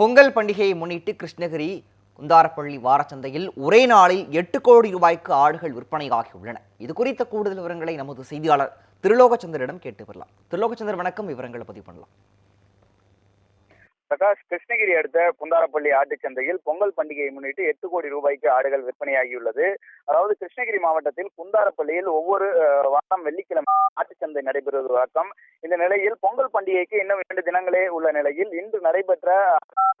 பொங்கல் பண்டிகையை முன்னிட்டு கிருஷ்ணகிரி குந்தாரப்பள்ளி வாரச்சந்தையில் ஒரே நாளில் எட்டு கோடி ரூபாய்க்கு ஆடுகள் விற்பனையாகியுள்ளன. இது குறித்த கூடுதல் விவரங்களை நமது செய்தியாளர் திருலோகச்சந்திரிடம் கேட்டு வரலாம். திருலோகச்சந்திரன் வணக்கம். விவரங்களை பதிவு பண்ணலாம். பிரகாஷ் கிருஷ்ணகிரி அடுத்த குந்தாரப்பள்ளி ஆட்டுச்சந்தையில் பொங்கல் பண்டிகையை முன்னிட்டு எட்டு கோடி ரூபாய்க்கு ஆடுகள் விற்பனையாகியுள்ளது. அதாவது கிருஷ்ணகிரி மாவட்டத்தில் குந்தாரப்பள்ளியில் ஒவ்வொரு வாரம் வெள்ளிக்கிழமை ஆட்டுச்சந்தை நடைபெறுவது வழக்கம். இந்த நிலையில் பொங்கல் பண்டிகைக்கு இன்னும் இரண்டு தினங்களே உள்ள நிலையில் இன்று நடைபெற்ற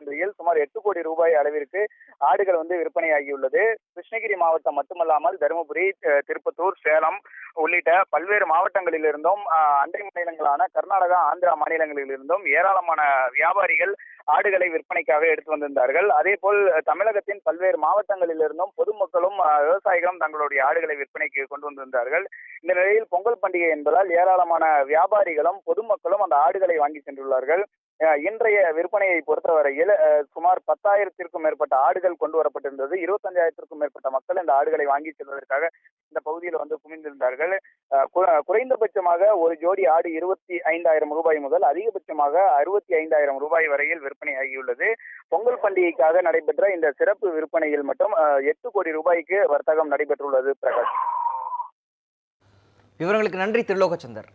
சந்தையில் சுமார் எட்டு கோடி ரூபாய் அளவிற்கு ஆடுகள் வந்து விற்பனையாகியுள்ளது. கிருஷ்ணகிரி மாவட்டம் மட்டுமல்லாமல் தருமபுரி திருப்பத்தூர் சேலம் உள்ளிட்ட பல்வேறு மாவட்டங்களில் இருந்தும் அண்டை மாநிலங்களான கர்நாடகா ஆந்திரா மாநிலங்களில் இருந்தும் ஏராளமான வியாபாரிகள் ஆடுகளை விற்பனைக்காக எடுத்து வந்திருந்தார்கள். அதே போல் தமிழகத்தின் பல்வேறு மாவட்டங்களிலிருந்தும் பொதுமக்களும் விவசாயிகளும் தங்களுடைய ஆடுகளை விற்பனைக்கு கொண்டு வந்திருந்தார்கள். இந்த நிலையில் பொங்கல் பண்டிகை என்பதால் ஏராளமான வியாபாரிகளும் பொதுமக்களும் அந்த ஆடுகளை வாங்கி சென்றுள்ளார்கள். இன்றைய விற்பனையை பொறுத்தவரையில் சுமார் பத்தாயிரத்திற்கும் மேற்பட்ட ஆடுகள் கொண்டு வரப்பட்டிருந்தது. இருபத்தஞ்சாயிரத்திற்கும் மேற்பட்ட மக்கள் இந்த ஆடுகளை வாங்கி செல்வதற்காக இந்த பகுதியில் வந்து குவிந்திருந்தார்கள். குறைந்தபட்சமாக ஒரு ஜோடி ஆடு இருபத்தி ஐந்தாயிரம் ரூபாய் முதல் அதிகபட்சமாக அறுபத்தி ஐந்தாயிரம் ரூபாய் வரையில் விற்பனை ஆகியுள்ளது. பொங்கல் பண்டிகைக்காக நடைபெற்ற இந்த சிறப்பு விற்பனையில் மட்டும் எட்டு கோடி ரூபாய்க்கு வர்த்தகம் நடைபெற்றுள்ளது பிரகாஷ். விவரங்களுக்கு நன்றி திருலோகச்சந்தர்